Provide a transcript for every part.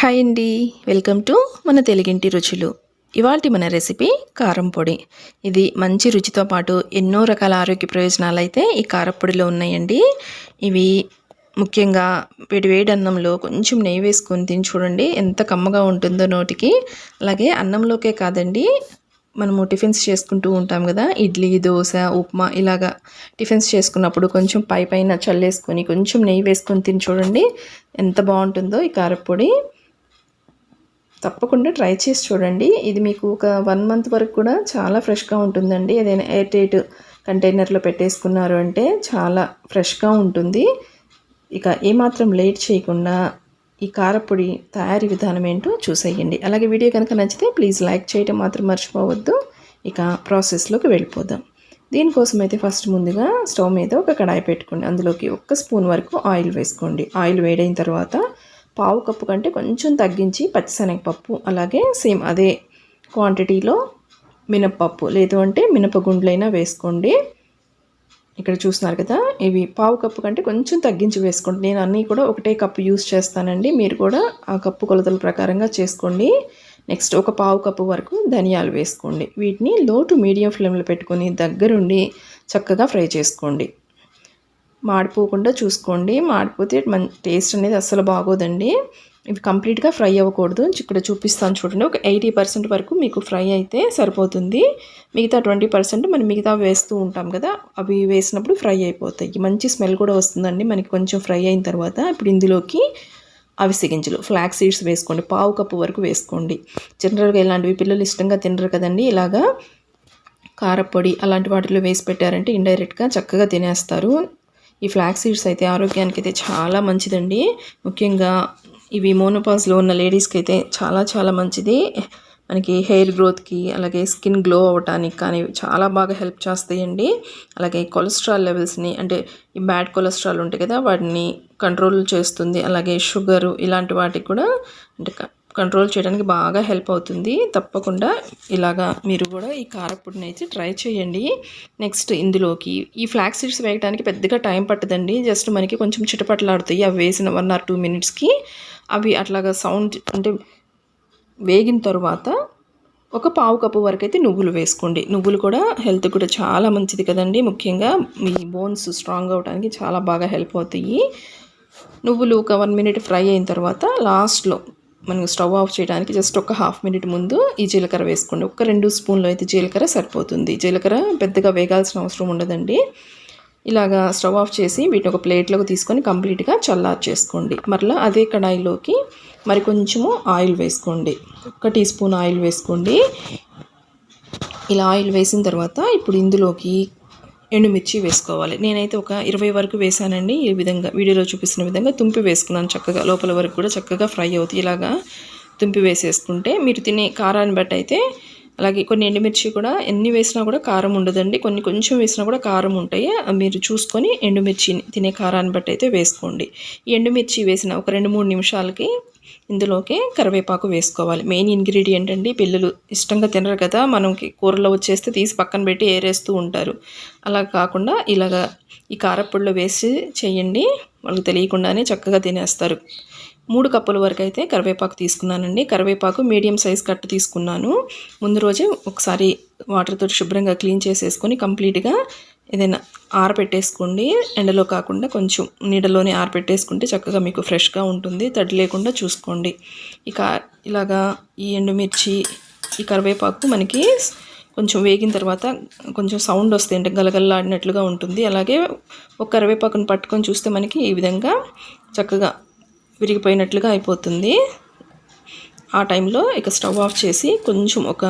Hi అండి. Welcome to మన తెలుగింటి రుచులు. ఇవాల్టి మన రెసిపీ కారం పొడి. ఇది మంచి రుచితో పాటు ఎన్నో రకాల ఆరోగ్య ప్రయోజనాలు అయితే ఈ కారపొడిలో ఉన్నాయండి. ఇవి ముఖ్యంగా వేడి వేడి అన్నంలో కొంచెం నెయ్యి వేసుకొని తిని చూడండి ఎంత కమ్మగా ఉంటుందో నోటికి. అలాగే అన్నంలోకే కాదండి మనము టిఫిన్స్ చేసుకుంటూ ఉంటాం కదా ఇడ్లీ దోశ ఉప్మా ఇలాగా టిఫిన్స్ చేసుకున్నప్పుడు కొంచెం పై పైన చల్లేసుకొని కొంచెం నెయ్యి వేసుకొని తిని చూడండి ఎంత బాగుంటుందో ఈ కారపొడి తప్పకుండా ట్రై చేసి చూడండి. ఇది మీకు ఒక వన్ మంత్ వరకు కూడా చాలా ఫ్రెష్గా ఉంటుందండి. ఏదైనా ఎయిర్ టైట్ కంటైనర్లో పెట్టేసుకున్నారు అంటే చాలా ఫ్రెష్గా ఉంటుంది. ఇక ఏమాత్రం లేట్ చేయకుండా ఈ కారపొడి తయారీ విధానం ఏంటో చూసేయండి. అలాగే వీడియో కనుక నచ్చితే ప్లీజ్ లైక్ చేయడం మాత్రం మర్చిపోవద్దు. ఇక ప్రాసెస్లోకి వెళ్ళిపోదాం. దీనికోసం అయితే ఫస్ట్ ముందుగా స్టవ్ మీద ఒక కడాయి పెట్టుకోండి. అందులోకి ఒక్క స్పూన్ వరకు ఆయిల్ వేసుకోండి. ఆయిల్ వేడైన తర్వాత పావు కప్పు కంటే కొంచెం తగ్గించి పచ్చిశనగపప్పు అలాగే సేమ్ అదే క్వాంటిటీలో మినప్పప్పు. లేదు అంటే మినపగుండ్లైనా వేసుకోండి. ఇక్కడ చూస్తున్నారు కదా ఇవి పావు కప్పు కంటే కొంచెం తగ్గించి వేసుకోండి. నేను అన్నీ కూడా ఒకటే కప్పు యూస్ చేస్తానండి. మీరు కూడా ఆ కప్పు కొలతల ప్రకారంగా చేసుకోండి. నెక్స్ట్ ఒక పావు కప్పు వరకు ధనియాలు వేసుకోండి. వీటిని లో టు మీడియం ఫ్లేమ్లో పెట్టుకొని దగ్గరుండి చక్కగా ఫ్రై చేసుకోండి. మాడిపోకుండా చూసుకోండి. మాడిపోతే మన టేస్ట్ అనేది అస్సలు బాగోదండి. ఇవి కంప్లీట్గా ఫ్రై అవ్వకూడదు. ఇక్కడ చూపిస్తాను చూడండి. ఒక ఎయిటీ పర్సెంట్ వరకు మీకు ఫ్రై అయితే సరిపోతుంది. మిగతా ట్వంటీ పర్సెంట్ మనం మిగతా వేస్తూ ఉంటాం కదా అవి వేసినప్పుడు ఫ్రై అయిపోతాయి. మంచి స్మెల్ కూడా వస్తుందండి. మనకి కొంచెం ఫ్రై అయిన తర్వాత ఇప్పుడు ఇందులోకి అవిసె గింజలు ఫ్లాక్ సీడ్స్ వేసుకోండి. పావు కప్పు వరకు వేసుకోండి. జనరల్గా ఇలాంటివి పిల్లలు ఇష్టంగా తినరు కదండి. ఇలాగా కారపొడి అలాంటి వాటిలో వేసి పెట్టారంటే ఇండైరెక్ట్గా చక్కగా తినేస్తారు. ఈ ఫ్లాక్ సీడ్స్ అయితే ఆరోగ్యానికి అయితే చాలా మంచిదండి. ముఖ్యంగా ఇవి మోనోపాజ్లో ఉన్న లేడీస్కి అయితే చాలా చాలా మంచిది. మనకి హెయిర్ గ్రోత్కి అలాగే స్కిన్ గ్లో అవ్వటానికి కానీ చాలా బాగా హెల్ప్ చేస్తాయండి. అలాగే కొలెస్ట్రాల్ లెవెల్స్ని అంటే ఈ బ్యాడ్ కొలెస్ట్రాల్ ఉంటాయి కదా వాటిని కంట్రోల్ చేస్తుంది. అలాగే షుగరు ఇలాంటి వాటికి కూడా అంటే కంట్రోల్ చేయడానికి బాగా హెల్ప్ అవుతుంది. తప్పకుండా ఇలాగా మీరు కూడా ఈ కారపొడిని అయితే ట్రై చేయండి. నెక్స్ట్ ఇందులోకి ఈ ఫ్లాక్ సీడ్స్ వేయడానికి పెద్దగా టైం పట్టదండి. జస్ట్ మనకి కొంచెం చిటపట్లాడుతాయి. అవి వేసిన వన్ ఆర్ టూ మినిట్స్కి. అవి అట్లాగా సౌండ్ అంటే వేగిన తర్వాత ఒక పావు కప్పు వరకు అయితే నువ్వులు వేసుకోండి. నువ్వులు కూడా హెల్త్ కూడా చాలా మంచిది కదండి. ముఖ్యంగా మీ బోన్స్ స్ట్రాంగ్ అవడానికి చాలా బాగా హెల్ప్ అవుతాయి. నువ్వులు ఒక వన్ మినిట్ ఫ్రై అయిన తర్వాత లాస్ట్లో మనం స్టవ్ ఆఫ్ చేయడానికి జస్ట్ ఒక హాఫ్ మినిట్ ముందు ఈ జీలకర్ర వేసుకోండి. ఒక రెండు స్పూన్లు అయితే జీలకర్ర సరిపోతుంది. జీలకర్ర పెద్దగా వేగాల్సిన అవసరం ఉండదండి. ఇలాగా స్టవ్ ఆఫ్ చేసి వీటిని ఒక ప్లేట్లోకి తీసుకొని కంప్లీట్గా చల్లార్ చేసుకోండి మరలా అదే కడాయిలోకి మరి కొంచెము ఆయిల్ వేసుకోండి. ఒక టీ స్పూన్ ఆయిల్ వేసుకోండి. ఇలా ఆయిల్ వేసిన తర్వాత ఇప్పుడు ఇందులోకి ఎండుమిర్చి వేసుకోవాలి. నేనైతే ఒక ఇరవై వరకు వేసానండి. ఈ విధంగా వీడియోలో చూపిస్తున్న విధంగా తుంపి వేసుకున్నాను చక్కగా. లోపల వరకు కూడా చక్కగా ఫ్రై అవుతుంది ఇలాగా తుంపి వేసేసుకుంటే మీరు తినే కారాన్ని బట్టి అయితే అలాగే కొన్ని ఎండుమిర్చి కూడా ఎన్ని వేసినా కూడా కారం ఉండదండి. కొన్ని కొంచెం వేసినా కూడా కారం ఉంటాయి. మీరు చూసుకొని ఎండుమిర్చి తినే కారాన్ని బట్టి అయితే వేసుకోండి. ఈ ఎండుమిర్చి వేసిన ఒక రెండు మూడు నిమిషాలకి ఇందులోకి కరివేపాకు వేసుకోవాలి. మెయిన్ ఇంగ్రీడియంట్ అండి పిల్లలు ఇష్టంగా తినరు కదా మనకి కూరలో వచ్చేస్తే తీసి పక్కన పెట్టి ఏరేస్తూ ఉంటారు. అలా కాకుండా ఇలాగ ఈ కారപ്പൊడిలో వేసి చేయండి వాళ్ళకి తెలియకుండానే చక్కగా తినేస్తారు. మూడు కప్పుల వరకు అయితే కరివేపాకు తీసుకున్నానండి. కరివేపాకు మీడియం సైజ్ కట్టు తీసుకున్నాను. ముందు రోజే ఒకసారి వాటర్తో శుభ్రంగా క్లీన్ చేసేసుకొని కంప్లీట్గా ఏదైనా ఆరపెట్టేసుకోండి. ఎండలో కాకుండా కొంచెం నీడలోనే ఆరపెట్టేసుకుంటే చక్కగా మీకు ఫ్రెష్గా ఉంటుంది. తడి లేకుండా చూసుకోండి. ఇక ఇలాగా ఈ ఎండుమిర్చి ఈ కరివేపాకు మనకి కొంచెం వేగిన తర్వాత కొంచెం సౌండ్ వస్తే అంటే గలగల్లాడినట్లుగా ఉంటుంది. అలాగే ఒక కరివేపాకును పట్టుకొని చూస్తే మనకి ఈ విధంగా చక్కగా విరిగిపోయినట్లుగా అయిపోతుంది. ఆ టైంలో ఇక స్టవ్ ఆఫ్ చేసి కొంచెం ఒక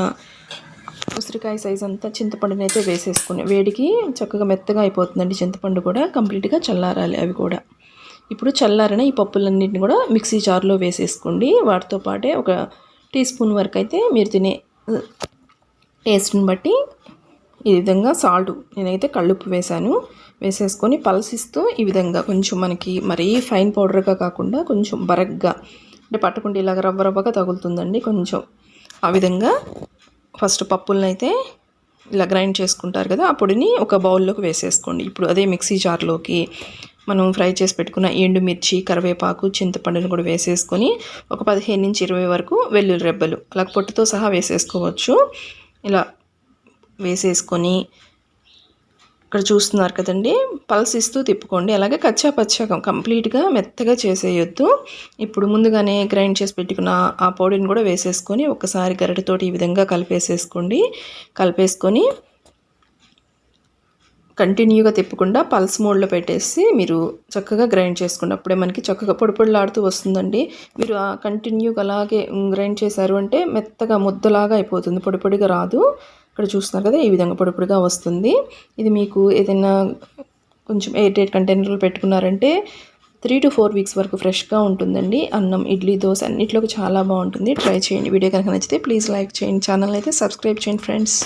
ఉసిరికాయ సైజ్ అంతా చింతపండుని అయితే వేసేసుకుని వేడికి చక్కగా మెత్తగా అయిపోతుందండి చింతపండు కూడా కంప్లీట్గా చల్లారాలి అవి కూడా. ఇప్పుడు చల్లారిన ఈ పప్పులన్నింటిని కూడా మిక్సీ జార్లో వేసేసుకోండి. వాటితో పాటే ఒక టీ స్పూన్ వరకు అయితే మీరు తినే టేస్ట్ని బట్టి ఈ విధంగా సాల్ట్ నేనైతే కళ్ళుప్పు వేశాను. వేసేసుకొని పలసిస్తూ ఈ విధంగా కొంచెం మనకి మరీ ఫైన్ పౌడర్గా కాకుండా కొంచెం బరగ్గా అంటే పట్టుకుంటే ఇలాగ రవ్వ రవ్వగా తగులుతుందండి కొంచెం. ఆ విధంగా ఫస్ట్ పప్పులను అయితే ఇలా గ్రైండ్ చేసుకుంటారు కదా ఆ పొడిని ఒక బౌల్లోకి వేసేసుకోండి. ఇప్పుడు అదే మిక్సీ జార్లోకి మనం ఫ్రై చేసి పెట్టుకున్న ఎండుమిర్చి కరివేపాకు చింతపండుని కూడా వేసేసుకొని ఒక పదిహేను నుంచి ఇరవై వరకు వెల్లుల్లి రెబ్బలు అలా పొట్టుతో సహా వేసేసుకోవచ్చు. ఇలా వేసేసుకొని ఇక్కడ చూస్తున్నారు కదండి. పల్స్ ఇస్తూ తిప్పుకోండి. అలాగే కచ్చా పచ్చాగా కంప్లీట్గా మెత్తగా చేసేయొద్దు. ఇప్పుడు ముందుగానే గ్రైండ్ చేసి పెట్టుకున్న ఆ పొడిని కూడా వేసేసుకొని ఒకసారి గరిటెతోటి ఈ విధంగా కలిపేసేసుకోండి. కలిపేసుకొని కంటిన్యూగా తిప్పకుండా పల్స్ మోడ్లో పెట్టేసి మీరు చక్కగా గ్రైండ్ చేసుకోండి. అప్పుడే మనకి చక్కగా పొడిపొడిలాడుతూ వస్తుందండి. మీరు ఆ కంటిన్యూగా అలాగే గ్రైండ్ చేశారు అంటే మెత్తగా ముద్దలాగా అయిపోతుంది. పొడిపొడిగా రాదు. ఇక్కడ చూస్తున్నారు కదా ఈ విధంగా పొడిపొడిగా వస్తుంది. ఇది మీకు ఏదైనా కొంచెం ఎయిట్ ఎయిట్ కంటైనర్లు పెట్టుకున్నారంటే త్రీ టు ఫోర్ వీక్స్ వరకు ఫ్రెష్గా ఉంటుందండి. అన్నం ఇడ్లీ దోశ అన్నిట్లోకి చాలా బాగుంటుంది. ట్రై చేయండి. వీడియో కనుక నచ్చితే ప్లీజ్ లైక్ చేయండి. ఛానల్ అయితే సబ్స్క్రైబ్ చేయండి ఫ్రెండ్స్